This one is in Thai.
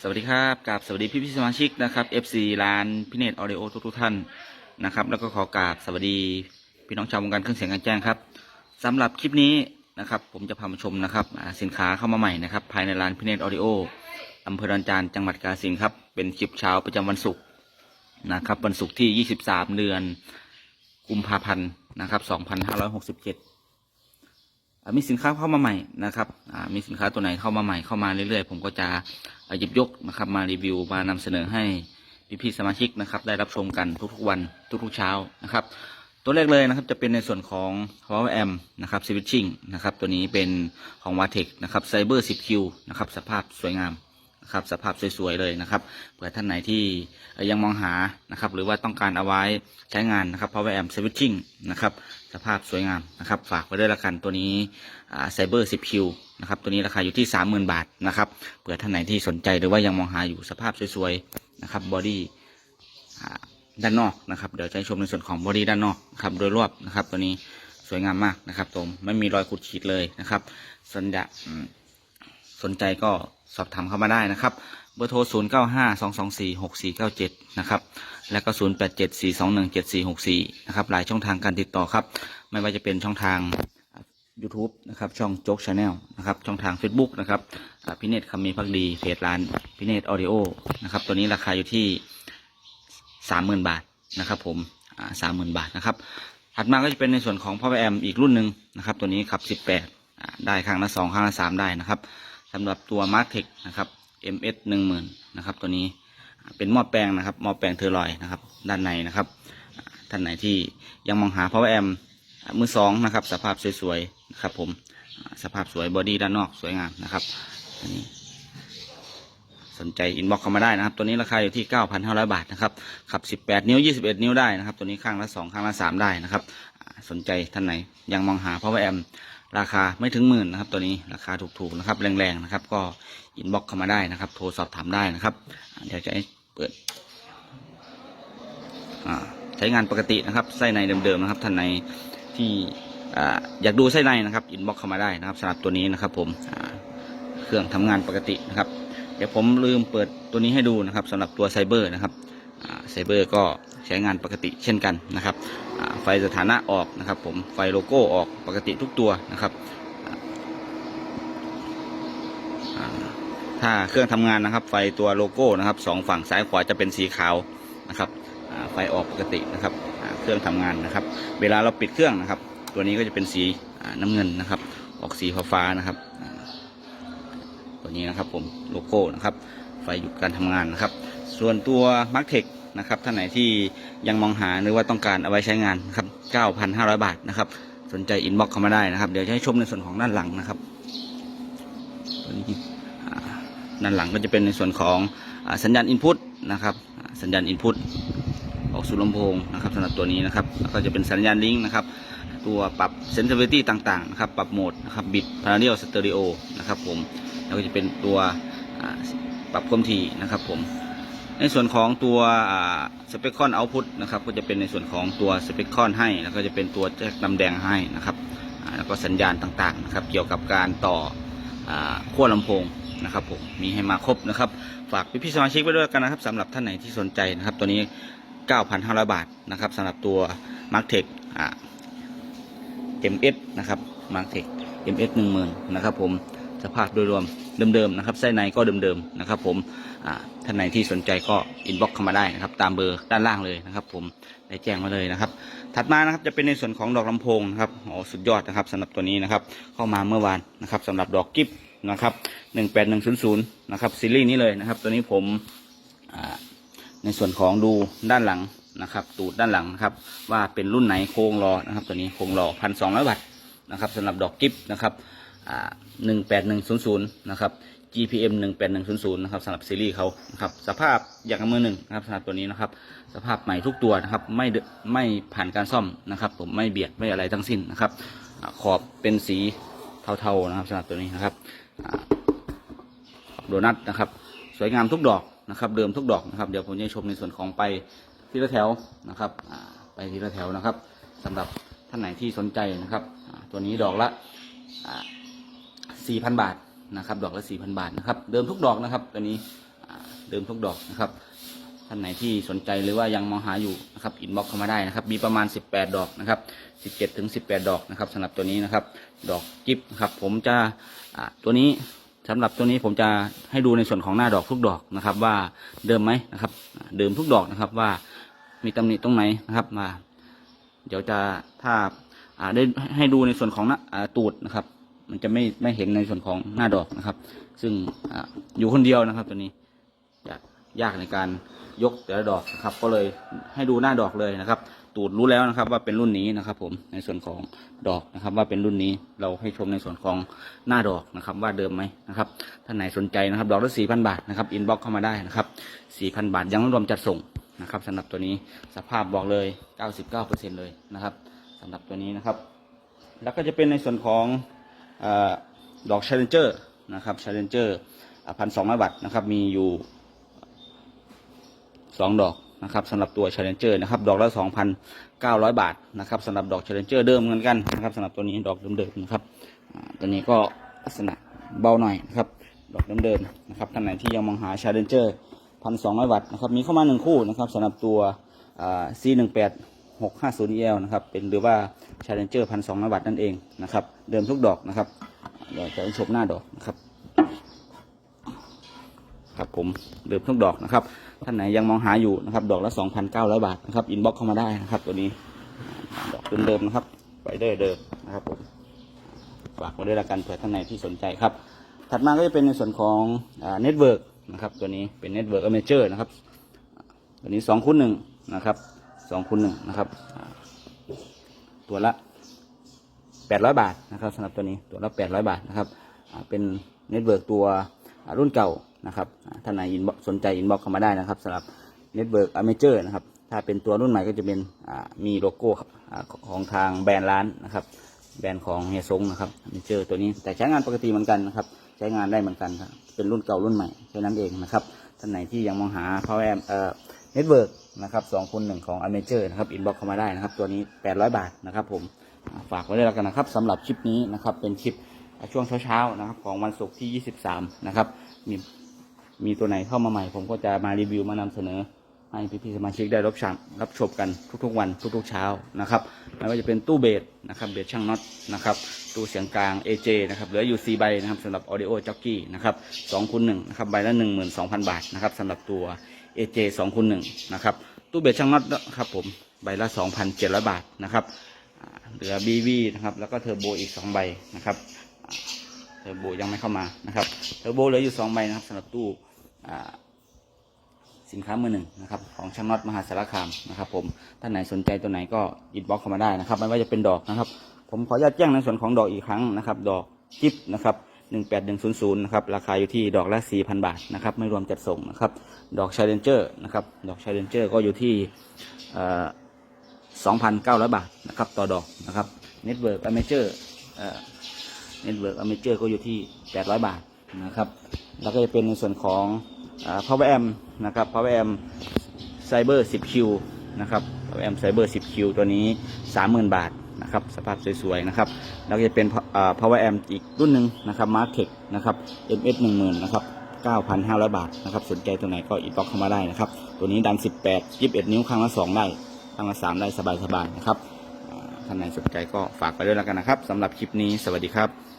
สวัสดีครับกับสวัสดีพี่พี่สมาชิกนะครับ FC ร้านพิเนตออเดโอทุกทุกท่านนะครับ แล้วก็ขอกราบสวัสดีพี่น้องชาววงการเครื่องเสียงการแจ้งครับสำหรับคลิปนี้นะครับ ผมจะพามาชมนะครับสินค้าเข้ามาใหม่นะครับ ภายในร้านพิเนตออเดโออำเภอดอนจานจังหวัดกาฬสินครับ เป็นคลิปเช้าประจำวันศุกร์นะครับ วันศุกร์ที่ 23 เดือนกุมภาพันธ์นะครับ 2567อ่า มีสินค้าเข้ามาใหม่นะครับมีสินค้าตัวไหนเข้ามาใหม่เข้ามาเรื่อยๆ ผมก็จะหยิบยกนะครับมารีวิวมานำเสนอให้พี่ๆสมาชิกนะครับ ได้รับชมกันทุกๆวันทุกๆเช้านะครับ ตัวแรกเลยนะครับจะเป็นในส่วนของ power amp นะครับ switching นะครับ ตัวนี้เป็นของ w a t e c นะครับ Cyber 10Q นะครับสภาพสวยงาม นะครับสภาพสวยๆเลยนะครับเผื่อท่านไหนที่ยังมองหานะครับหรือว่าต้องการเอาไว้ใช้งานนะครับ power amp switching นะครับสภาพสวยงามนะครับฝากไว้ด้วยละกันตัวนี้ไซเบอร์ 10Q นะครับตัวนี้ราคาอยู่ที่ 30,000 บาทนะครับเผื่อท่านไหนที่สนใจหรือว่ายังมองหาอยู่สภาพสวยๆนะครับบอดี้ด้านนอกนะครับเดี๋ยวจะชมในส่วนของบอดี้ด้านนอกนครับโดยรอบนะครับ ตัวนี้สวยงามมากนะครับตรงไม่มีรอยขูดขีดเลยนะครับสัญญาสนใจก็ สอบถามเข้ามาได้นะครับ เบอร์โทร 0 9 5 2 2 4 6 4 9 7 นะครับ แล้วก็ 0 8 7 4 2 1 7 4 6 4 นะครับ หลายช่องทางการติดต่อครับ ไม่ว่าจะเป็นช่องทาง YouTube นะครับ ช่องโจ๊กชาแนลนะครับ ช่องทาง Facebook นะครับพิเนตคำมีพักดี เพจร้านพิเนตออดิโอนะครับ ตัวนี้ราคาอยู่ที่ 30,000 บาทนะครับ ผมสามหมื่นบาทนะครับ ถัดมาก็จะเป็นในส่วนของ Power Amp อีกรุ่นหนึ่งนะครับ ตัวนี้ขับ 18อ่าได้ข้างละ 2 ข้างละ 3 ได้นะครับ สำหรับตัว m a r t e c นะครับ MS 10,000นะครับตัวนี้เป็นหม้อแปลงนะครับหม้อแปลงเทอร์ลอยนะครับด้านในนะครับท่านไหนที่ยังมองหา Power Amp อ่ามือสองนะครับสภาพสวยๆนะครับผมสภาพสวยบอดี้ด้านนอกสวยงามนะครับอันนี้สนใจอินบ็อกเข้ามาได้นะครับ ตัวนี้ราคาอยู่ที่ 9,500 บาทนะครับขับ 18 นิ้ว 21 นิ้วได้นะครับ ตัวนี้ข้างละ 2 ข้างละ 3 ได้นะครับ สนใจท่านไหนยังมองหา power amp ราคาไม่ถึงหมื่นนะครับ ตัวนี้ราคาถูกๆนะครับแรงๆนะครับ ก็อินบ็อกเข้ามาได้นะครับ โทรสอบถามได้นะครับ เดี๋ยวจะเปิดใช้งานปกตินะครับไส้ในเดิมๆนะครับท่านไหนที่อยากดูไส้ในนะครับอินบ็อกเข้ามาได้นะครับสำหรับตัวนี้นะครับ ผมเครื่องทำงานปกตินะครับ เดี๋ยวผมลืมเปิดตัวนี้ให้ดูนะครับสำหรับตัวไซเบอร์นะครับไซเบอร์ก็ ใช้งานปกติเช่นกันนะครับไฟสถานะออกนะครับ ผมไฟโลโก้ออกปกติทุกตัวนะครับถ้าเครื่องทำงานนะครับ ไฟตัวโลโก้นะครับสองฝั่งซ้ายขวาจะเป็นสีขาวนะครับไฟออกปกตินะครับเครื่องทำงานนะครับ เวลาเราปิดเครื่องนะครับ ตัวนี้ก็จะเป็นสีน้ำเงินนะครับ ออกสีฟ้านะครับตัวนี้นะครับผมโลโก้นะครับ ไฟหยุดการทำงานนะครับ ส่วนตัวมาร์กเทค นะครับท่านไหนที่ยังมองหาหรือว่าต้องการเอาไว้ใช้งานครับ9,500 บาทนะครับสนใจอินบ็อกเข้ามาได้นะครับ เดี๋ยวจะให้ชมในส่วนของด้านหลังนะครับตัวนี้ด้านหลังก็จะเป็นในส่วนของอสัญญาณอินพุตนะครับสัญญาณอินพุตออกสู่ลำโพงนะครับสำหรับตัวนี้นะครับแล้วก็จะเป็นสัญญาณลิงก์นะครับ ตัวปรับเซนซิ i ิตี้ต่างๆนะครับปรับโหมดนะครับบิดพาราเดียลสเตอริโอนะครับผมแล้วก็จะเป็นตัวปรับความถี่นะครับผม ในส่วนของตัวสเปคคอนเอาพุตนะครับก็จะเป็นในส่วนของตัวสเปคคอนให้ แล้วก็จะเป็นตัวแจ็คดำแดงให้นะครับแล้วก็สัญญาณต่างๆนะครับเกี่ยวกับการต่ออขั้วลำโพงนะครับผมมีให้มาครบนะครับ ฝากพี่ๆสมาชิกไว้ด้วยกันนะครับสำหรับท่านไหนที่สนใจนะครับ ตัวนี้ 9,500 บาทนะครับสำหรับตัว m a r k t e c MS นะครับ m a r k t e c MS 10,000นะครับผม สภาพโดยรวมเดิมๆนะครับไส้ในก็เดิมๆนะครับ ผมท่านไหนที่สนใจก็อินบ็อกเข้ามาได้นะครับ ตามเบอร์ด้านล่างเลยนะครับ ผมได้แจ้งมาเลยนะครับ ถัดมานะครับจะเป็นในส่วนของดอกลำโพงนะครับโอ้สุดยอดนะครับสำหรับตัวนี้นะครับ เข้ามาเมื่อวานนะครับสำหรับดอกกิฟนะครับหนึ่งแปดหนึ่งศูนย์ศูนย์นะครับซีรีส์นี้เลยนะครับ ตัวนี้ผมในส่วนของดูด้านหลังนะครับ ตูดด้านหลังนะครับ ว่าเป็นรุ่นไหนโครงรอนะครับ ตัวนี้โครงรอพันสองร้อยวัตต์นะครับสำหรับดอกกิฟนะครับ หนึ่งแปดหนึ่งศูนย์ศูนย์นะครับ GPM หนึ่งแปดหนึ่งศูนย์ศูนย์นะครับสำหรับซีรีส์เขานะครับสภาพอย่างกับมือหนึ่งนะครับสำหรับตัวนี้นะครับ สภาพใหม่ทุกตัวนะครับไม่ไม่ผ่านการซ่อมนะครับ ผมไม่เบียดไม่อะไรทั้งสิ้นนะครับอขอบเป็นสีเทาๆนะครับสำหรับตัวนี้นะครับขอบโดนัทนะครับ สวยงามทุกดอกนะครับ เดิมทุกดอกนะครับเดี๋ยวผมจะชมในส่วนของไปทีละแถวนะครับไปทีละแถวนะครับสำหรับท่านไหนที่สนใจนะครับ ตัวนี้ดอกละ อ่า4,000บาทนะครับ ดอกละ4,000บาทนะครับเดิมทุกดอกนะครับตัวนี้เดิมทุกดอกนะครับท่านไหนที่สนใจหรือว่ายังมองหาอยู่นะครับอินบ็อกเข้ามาได้นะครับ มีประมาณ 18 ดอกนะครับ 17ถึง18 ดอกนะครับสำหรับตัวนี้นะครับ ดอกกิฟนะครับ ผมจะตัวนี้สำหรับตัวนี้ผมจะให้ดูในส่วนของหน้าดอกทุกดอกนะครับ ว่าเดิมไหมนะครับ เดิมทุกดอกนะครับว่ามีตำหนิตรงไหนนะครับมา เดี๋ยวจะถ้าได้ให้ดูในส่วนของหน้าตูดนะครับ มันจะไม่ไม่เห็นในส่วนของหน้าดอกนะครับ ซึ่งออยู่คนเดียวนะครับ ตัวนี้จะยากในการยกแต่ละดอกนะครับ ก็เลยให้ดูหน้าดอกเลยนะครับ ตูดรู้แล้วนะครับ ว่าเป็นรุ่นนี้นะครับ ผมในส่วนของดอกนะครับ ว่าเป็นรุ่นนี้เราให้ชมในส่วนของหน้าดอกนะครับ ว่าเดิมไหมนะครับท่านไหนสนใจนะครับ ดอกละสี่พันบาทนะครับอินบ็อกเข้ามาได้นะครับสี่พันบาทยังรวมจัดส่งนะครับสำหรับตัวนี้สภาพบอกเลยเก้าสิบเก้าเปอร์เซ็นเลยนะครับสำหรับตัวนี้นะครับ แล้วก็จะเป็นในส่วนของ ดอก Challenger นะครับ Challenger พันสองร้อยวัตต์นะครับ มีอยู่สองดอกนะครับสำหรับตัว Challenger นะครับ ดอกละสองพันเก้าร้อยบาทนะครับสำหรับดอก Challenger เดิมเหมือนกันนะครับสำหรับตัวนี้ดอกเดิมๆนะครับตัวนี้ก็ลักษณะเบาหน่อยนะครับดอกเดิมๆนะครับท่านไหนที่ยังมองหา Challenger พันสองร้อยวัตต์นะครับมีเข้ามาหนึ่งคู่นะครับสำหรับตัวอ่า C หนึ่งแปด 650 EL นะครับ เป็นหรือว่า Challenger พันสองวัตต์นั่นเองนะครับ เดิมทุกดอกนะครับ เดี๋ยวจะชมหน้าดอกนะครับ ครับผม เดิมทุกดอกนะครับ ท่านไหนยังมองหาอยู่นะครับ ดอกละ 2,900 บาทนะครับ อินบ็อกเข้ามาได้นะครับ ตัวนี้ ดอกเดิมๆนะครับ ไปเดอร์เดิมนะครับผม ฝากไว้ด้วยละกันเผื่อท่านไหนที่สนใจครับ ถัดมาก็จะเป็นในส่วนของเน็ตเวิร์กนะครับ ตัวนี้เป็นเน็ตเวิร์กอเมเจอร์นะครับ ตัวนี้สองคูณหนึ่งนะครับ สองคูณหนึ่งนะครับตัวละแปดร้อยบาทนะครับสำหรับตัวนี้ตัวละแปดร้อยบาทนะครับเป็นเน็ตเวิร์กตัวรุ่นเก่านะครับท่านไหนอินบ็อกสนใจอินบ็อกเข้ามาได้นะครับสำหรับเน็ตเวิร์กอเมเจอร์นะครับถ้าเป็นตัวรุ่นใหม่ก็จะเป็นมีโลโก้ของทางแบรนด์ร้านนะครับ แบรนด์ของเฮซงนะครับอเมเจอร์ตัวนี้แต่ใช้งานปกติเหมือนกันนะครับใช้งานได้เหมือนกันครับเป็นรุ่นเก่ารุ่นใหม่แค่นั้นเองนะครับท่านไหนที่ยังมองหา power เอ่อเน็ตเวิร์ก นะครับสองคูณหนึ่งของอเมเจอร์นะครับอินบ็อกเข้ามาได้นะครับ ตัวนี้800บาทนะครับผมฝากไว้ด้วยแล้วกันนะครับสำหรับคลิปนี้นะครับเป็นคลิปช่วงเช้าๆนะครับของวันศุกร์ที่ 23 นะครับ มีมีตัวไหนเข้ามาใหม่ ผมก็จะมารีวิวมานำเสนอ ให้พี่ๆสมาชิกได้รับชมรับชมกันทุกๆวันทุกๆเช้านะครับไม่ว่าจะเป็นตู้เบสนะครับเบสช่างน็อตนะครับตู้เสียงกลาง AJ นะครับเหลืออยู่4ใบนะครับสำหรับ Audio Jockey นะครับ2คูณ1นะครับใบละ 12,000 บาทนะครับสำหรับตัว AJ 2คูณ1นะครับตู้เบสช่างน็อตนะครับผมใบละ 2,700 บาทนะครับเหลือ BV นะครับแล้วก็เทอร์โบอีก 2 ใบนะครับเทอร์โบยังไม่เข้ามานะครับเทอร์โบเหลืออยู่ 2 ใบนะครับสำหรับตู้สินค้ามือหนึ่งนะครับของช่างน็อตมหาสารคามนะครับผมท่านไหนสนใจตัวไหนก็อินบ็อกเข้ามาได้นะครับ ไม่ว่าจะเป็นดอกนะครับ ผมขออนุญาตแจ้งในส่วนของดอกอีกครั้งนะครับ ดอกจิปนะครับ หนึ่งแปดหนึ่งศูนย์ศูนย์นะครับราคาอยู่ที่ดอกละสี่พันบาทนะครับไม่รวมจัดส่งนะครับดอกชาเลนเจอร์นะครับดอกชาเลนเจอร์ก็อยู่ที่สองพันเก้าร้อยบาทนะครับต่อดอกนะครับเน็ตเวิร์กอเมเจอร์เน็ตเวิร์กอเมเจอร์ก็อยู่ที่แปดร้อยบาทนะครับแล้วก็จะเป็นในส่วนของอ่า power amp นะครับ power amp cyber 10 q นะครับ power amp cyber 10 q ตัวนี้ 30,000 บาท นะครับสภาพสวยๆนะครับแล้วก็จะเป็นพาวเวอร์แอมอีกรุ่นหนึ่งนะครับมาร์เทคนะครับ ms 10,000นะครับ9,500 บาทนะครับสนใจตัวไหนก็อีกบ็อกเข้ามาได้นะครับ ตัวนี้ดัน 18 21 นิ้วข้างละ 2 ได้ข้างละ 3 ได้สบายๆนะครับท่านไหนสนใจก็ฝากไปด้วยแล้วกันนะครับสำหรับคลิปนี้สวัสดีครับ